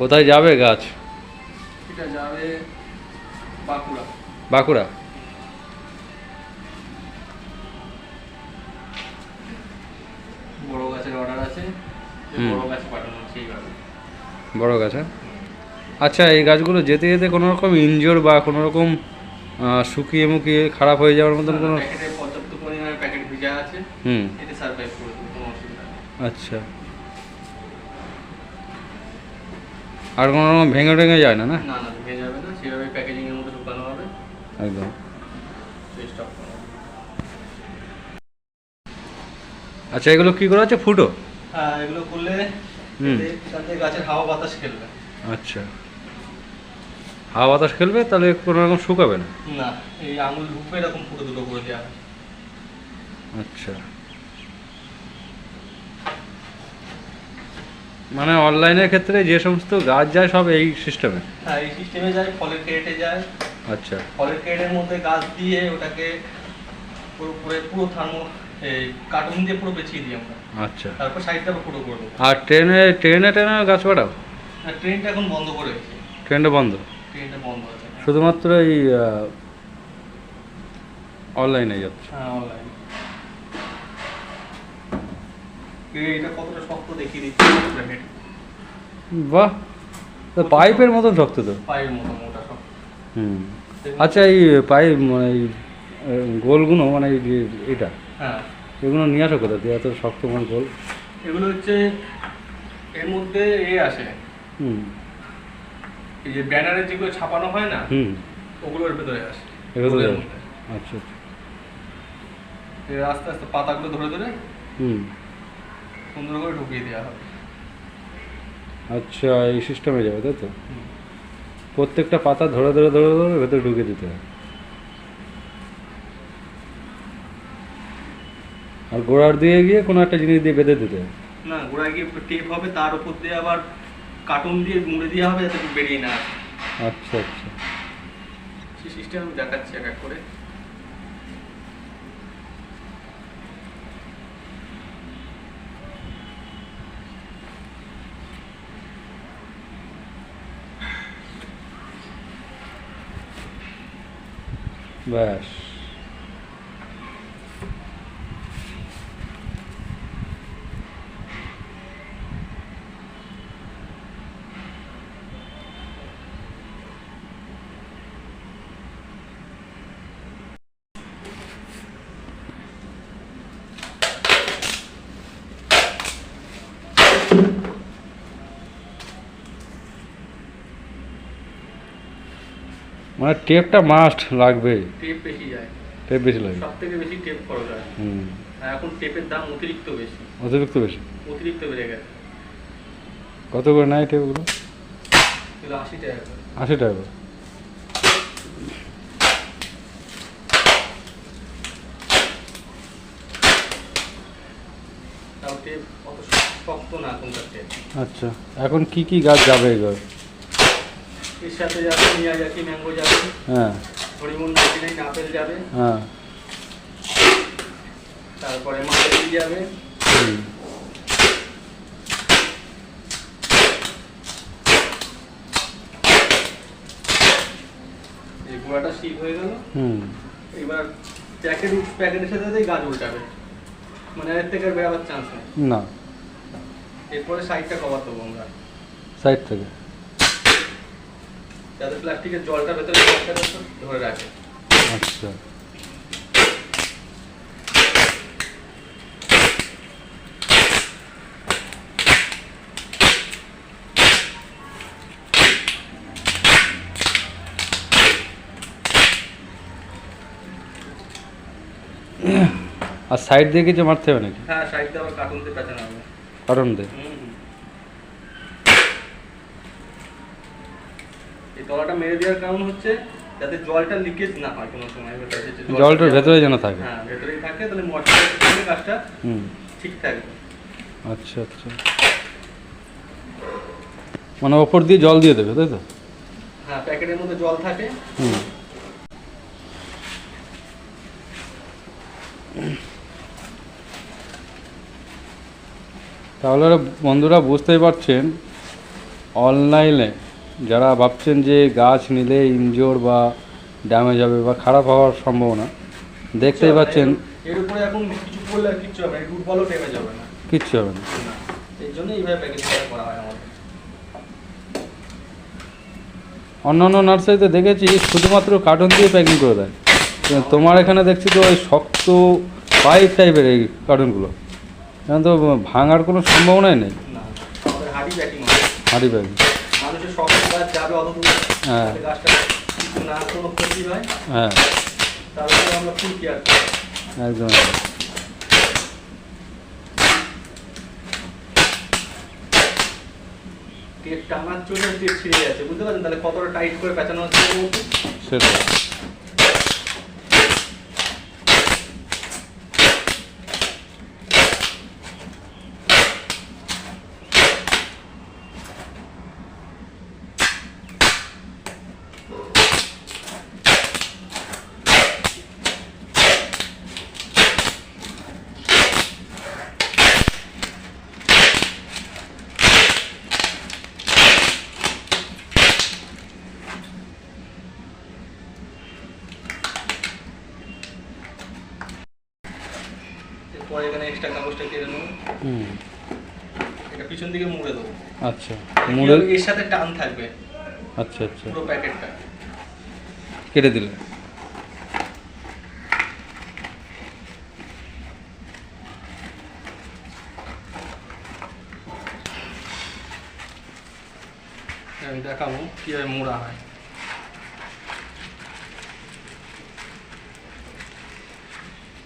কোথায় যাবে গাছ? এটা যাবে বাঁকুড়া। বাঁকুড়া? বড় গাছের অর্ডার আছে হুম। বড় গাছ পাঠানো হচ্ছে বড় গাছ হ্যাঁ? আচ্ছা এই গাছগুলো যেতে যেতে কোনো রকম ইনজোর বা কোনো রকম শুকিয়ে মুকিয়ে খারাপ হয়ে যাওয়ার মতন কোনো পর্যাপ্ত পরিমাণে প্যাকেট ভিজা আছে। হুম। এতে সারভাইভ করে দেবে কোনো অসুবিধা আচ্ছা। আর কোনো রকম ভেঙে ভেঙে যায় না না? না না ভেঙে যাবে না সেভাবে প্যাকেজিং এর মধ্যে ঢুকানো হবে। একদম। আচ্ছা এগুলো কি করা হচ্ছে? ফুটো? হ্যাঁ এগুলো করলে হুম। গাছের হাওয়া বাতাস খেলবে। আচ্ছা। হাওয়া বাতাস খেলবে তাহলে কোনো রকম শুকাবে না? না এই আঙুল ঢুকবে এরকম ফুটো দুটো করে দেওয়া আচ্ছা। মানে অনলাইনের ক্ষেত্রে যে সমস্ত গাছ যায় সব এই সিস্টেমে হ্যাঁ এই সিস্টেমে যায় ফলের ক্রেটে যায়। আচ্ছা। ফলের ক্রেটের মধ্যে গাছ দিয়ে ওটাকে পুরো পুরো পুরো থার্মো এই কার্টুন দিয়ে পুরো পেঁচিয়ে দিই আমরা। আচ্ছা। তারপর সাইডটা ফুটো করে দেবো আর ট্রেনে ট্রেনে ট্রেনে গাছ পাঠাও আর ট্রেনটা এখন বন্ধ করে গেছে ট্রেনটা বন্ধ? ট্রেনটা বন্ধ আছে। শুধুমাত্র এই অনলাইনে যাচ্ছে? হ্যাঁ অনলাইন এটা কতটা শক্ত দেখিয়ে দিচ্ছি ব্র্যাকেট বাহ তো পাইপের মতন শক্ত তো? পায়ের মতো মোটা শক্ত। হুম। আচ্ছা এই পাইপ মানে গোলগুলো মানে এটা হ্যাঁ। এগুলো নিয়ে আসো কোথা দিয়ে এত শক্ত মানে গোল। এগুলো হচ্ছে এর মধ্যে এ আসে। হুম। এই যে ব্যানারে যেগুলো ছাপানো হয় না হুম। ওগুলোর ভেতরে আসে। আচ্ছা আচ্ছা। আস্তে আস্তে পাতাগুলো ধরে ধরে হুম। সুন্দর করে ঢুকিয়ে দেওয়া হবে। আচ্ছা এই সিস্টেমে যাবে তাই তো? প্রত্যেকটা পাতা ধরে ধরে ধরে ধরে ভেতরে ঢুকে দিতে হয়। আর গোড়ার দিয়ে গিয়ে কোনো একটা জিনিস দিয়ে বেঁধে দিতে হয়। না গোড়ায় গিয়ে টেপ হবে তার উপর দিয়ে আবার কার্টুন দিয়ে মুড়ে দেওয়া হবে যাতে বেরিয়ে না আচ্ছা আচ্ছা। সেই সিস্টেম আমি দেখাচ্ছি এক এক করে। ব্যাস মানে টেপটা মাস্ট লাগবে। টেপ বেশি যায়। টেপ বেশি লাগে। সব থেকে বেশি টেপ খরচ হয়। হুম। আর এখন টেপের দাম অতিরিক্ত বেশি। অতিরিক্ত বেশি? অতিরিক্ত বেড়ে গেছে। কত করে নেয় টেপগুলো আশি টাকা আশি টাকা আচ্ছা। এখন কি কি গাছ যাবে এগুলো এর সাথে যাবে মিয়াজাকি ম্যাঙ্গো যাবে হ্যাঁ। হরিমন নাইনটি নাইন আপেল যাবে। হ্যাঁ। তারপরে যাবে। এই গোড়াটা হয়ে গেল। হুম। এবার প্যাকেট প্যাকেটের সাথে সাথেই গাছ উল্টাবে। মানে এর থেকে বেরাবার চান্স নেই। না। এরপরে সাইডটা কভার দেবো আমরা। সাইড থেকে? যাতে প্লাস্টিকের জলটা ভেতরে ধরে রাখে। আচ্ছা। আর সাইড দিয়ে কিছু মারতে হবে নাকি? হ্যাঁ সাইডটা আবার কার্টুন দিয়ে পেঁচানো হবে। কারণ দে হুম। এই তলাটা মেরে দেওয়ার কারণ হচ্ছে যাতে জলটা লিকেজ না হয় কোনো সময় জলটা জলটার ভেতরে যেন থাকে। হ্যাঁ ভেতরেই থাকে তাহলে মশলা গাছটা হুম। ঠিক থাকবে। আচ্ছা আচ্ছা। মানে ওপর দিয়ে জল দিয়ে দেবে তাই তো? হ্যাঁ প্যাকেটের মধ্যে জল থাকে। হুম। তাহলে বন্ধুরা বুঝতেই পারছেন অনলাইনে যারা ভাবছেন যে গাছ নিলে ইনজোর বা ড্যামেজ হবে বা খারাপ হওয়ার সম্ভাবনা দেখতেই পাচ্ছেন এর উপরে এখন কিছু করলে কিচ্ছু হবে না রুট বলও টেমে যাবে না। কিচ্ছু হবে না। না এই জন্য এইভাবে প্যাকেজিং করা হয় আমাদের। অন্যান্য নার্সারিতে দেখেছি শুধুমাত্র কার্টন দিয়ে প্যাকিং করে দেয়। তোমার এখানে দেখছি তো ওই শক্ত পাইপ টাইপের এই কার্টনগুলো এখানে তো ভাঙার কোনো সম্ভাবনাই নেই। হাডি প্যাকিং হয় হাঁড়ি প্যাকিং মানুষের শখ গাছ যাবে হ্যাঁ। গাছটা না কোনো ক্ষতি হয়? হ্যাঁ। তারপরে আমরা ফুল কেয়ার করি একদম একদম। টেপ টানার জন্য টেপ ছিঁড়ে যাচ্ছে বুঝতে পারছেন তাহলে কতটা টাইট করে পেঁচানো হচ্ছে? এর এরপরে এখানে এক্সট্রা কাগজটা কেটে নেব। হুম। এটা পিছন দিকে মুড়ে দেবো। আচ্ছা। মুড়ে এর সাথে টান থাকবে। আচ্ছা আচ্ছা। পুরো প্যাকেটটা। কেটে দিলে। দেখাবো কীভাবে মোড়া হয়।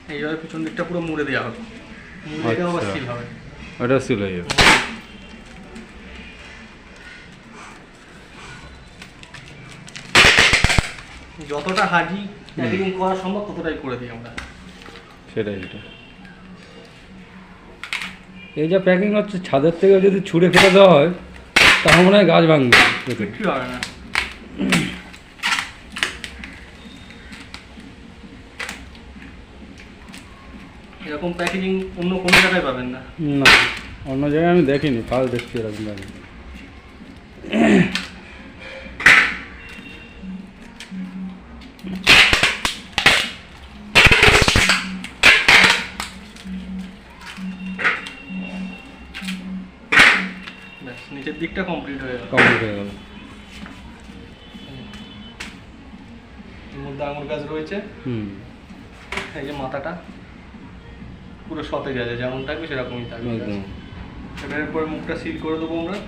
এইভাবে পিছন দিকটা পুরো মুড়ে দেওয়া হবে। মুড়ে দেওয়া আবার আচ্ছা। সিল হবে। ওটা সিল হয়ে যাবে। যতটা হাজি প্যাকেজিং করা সম্ভব ততটাই করে দিই আমরা। সেটাই এটা এই যা প্যাকিং হচ্ছে ছাদের থেকে যদি ছুঁড়ে ফেলে দেওয়া হয় তাহলে মনে হয় গাছ ভাঙবে। দেখে। হবে না। এরকম প্যাকেজিং অন্য কোনো জায়গায় পাবেন না। না অন্য জায়গায় আমি দেখিনি ফার্স্ট দেখছি এরকম ব্যাস নিচের দিকটা কমপ্লিট হয়ে গেল। কমপ্লিট হয়ে গেল। মধ্যে আঙুর গাছ রয়েছে। হুম। এই যে মাথাটা। পুরো সতেজ আছে যেমন থাকবে সেরকমই থাকবে। একদম। এবারে পরে মুখটা সিল করে দেবো আমরা।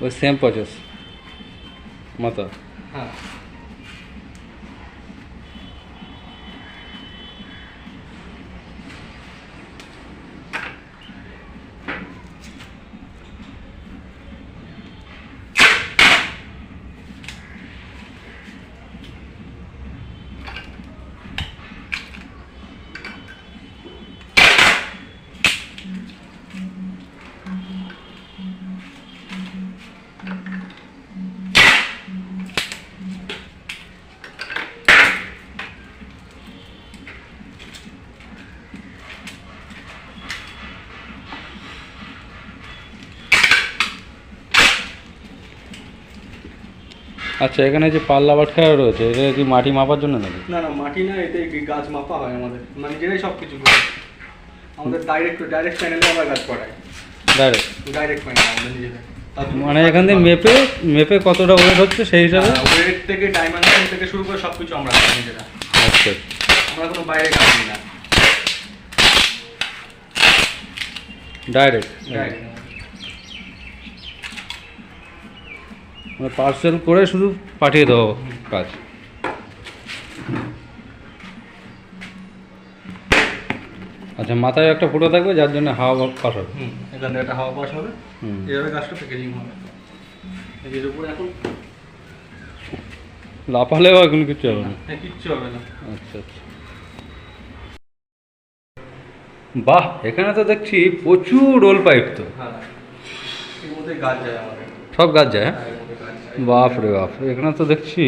ওই সেম প্রসেস মাথা হ্যাঁ। আচ্ছা এখানে যে পাল্লা বাটকা রয়েছে এটা কি মাটি মাপার জন্য নাকি? না না মাটি না এতে কি গাছ মাপা হয় আমাদের? মানে নিজেরাই সব কিছু করি। আমাদের ডাইরেক্ট ডাইরেক্ট প্যানেলে আমরা গাছ করাই ডাইরেক্ট ডাইরেক্ট প্যানেল আমাদের নিজেদের। মানে এখান থেকে মেপে মেপে কতটা ওয়েট হচ্ছে সেই হিসাবে? ওয়েট থেকে ডাইমেনশন থেকে শুরু করে সব কিছু আমরা করি নিজেরা। আচ্ছা। আমরা কোনো বাইরে কাজ না। Direct Direct। মানে পার্সেল করে শুধু পাঠিয়ে দেবো কাজ। আচ্ছা মাথায় একটা ফুটো থাকবে যার জন্য হাওয়া পাস হবে। এখান একটা হাওয়া পাস হবে। এভাবে গাছটা প্যাকেজিং হবে। এর উপরে এখন লাফালেও এখন কিছু হবে না? হ্যাঁ, কিচ্ছু হবে না। আচ্ছা আচ্ছা। বাহ এখানে তো দেখছি প্রচুর রোল পাইপ তো। হ্যাঁ মধ্যে গাছ যায় আমাদের। সব গাছ যায় বাপ রে বাপ এখানে তো দেখছি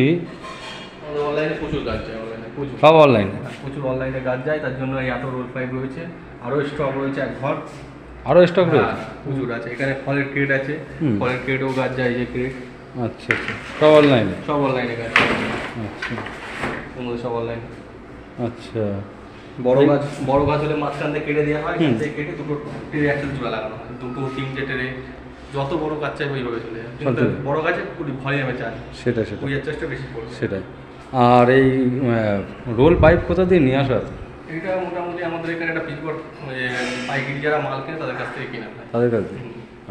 অনলাইনে প্রচুর গাছ যায় অনলাইনে প্রচুর। সব অনলাইনে প্রচুর অনলাইনে গাছ যায় তার জন্য এই এত রোল পাইপ রয়েছে আরও স্টক রয়েছে এক ঘর। আরও স্টক রয়েছে? হ্যাঁ, প্রচুর আছে এখানে ফলের ক্রেট আছে ফলের ক্রেটও গাছ যায় যে ক্রেট আচ্ছা আচ্ছা সব অনলাইনে সব অনলাইনে গাছ আচ্ছা। সব অনলাইন আচ্ছা। বড় গাছ বড় গাছ হলে মাঝখান থেকে কেটে দেওয়া হয় কেটে দুটো ট্রে একসাথে জোড়া লাগানো হয় দুটো তিনটে ট্রে যত বড় গাছ চাইবে ওইভাবে চলে যায় কিন্তু বড় গাছে কুড়ি ভলিউমে চায় সেটা সেটা কুড়ি চেষ্টা বেশি পড়বে। সেটাই। আর এই রোল পাইপ কোথা দিয়ে নিয়ে আসা এটা মোটামুটি আমাদের এখানে একটা পিচবোর্ড পাইকারি যারা মাল কেনে তাদের কাছ থেকে কিনা হয় তাদের কাছে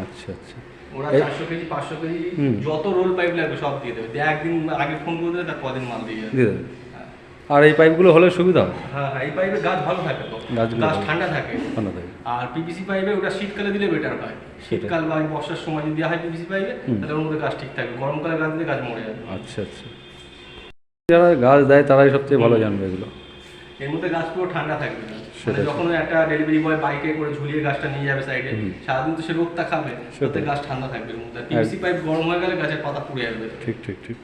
আচ্ছা আচ্ছা। ওরা চারশো কেজি পাঁচশো কেজি যত রোল পাইপ লাগবে সব দিয়ে দেবে। একদিন আগে ফোন করে দেবে তার কদিন মাল দিয়ে দেবে। আর এই পাইপগুলো হলে সুবিধা হয় হ্যাঁ হ্যাঁ এই পাইপে গাছ ভালো থাকে তো। গাছ ঠান্ডা থাকে। ঠান্ডা থাকে। আর পিপিসি পাইপে ওটা শীতকালে দিলে বেটার হয়। শীতকাল বা বর্ষার সময় যদি দেওয়া বেশি পাইবে। তাহলে ওর মধ্যে গাছ ঠিক থাকবে। গরমকালে গাছ দিলে গাছ মরে যাবে। আচ্ছা আচ্ছা। যারা গাছ দেয় তারাই সবচেয়ে ভালো জানবে এগুলো। এর মধ্যে গাছ পুরো ঠান্ডা থাকবে। না। মানে যখন একটা ডেলিভারি বয় বাইকে করে ঝুলিয়ে গাছটা নিয়ে যাবে সাইডে সারাদিন তো সে রোগটা খাবে। তাতে গাছ ঠান্ডা থাকবে এর মধ্যে। পিভিসি পাইপ গরম হয়ে গেলে গাছের পাতা পুড়ে যাবে। ঠিক ঠিক ঠিক।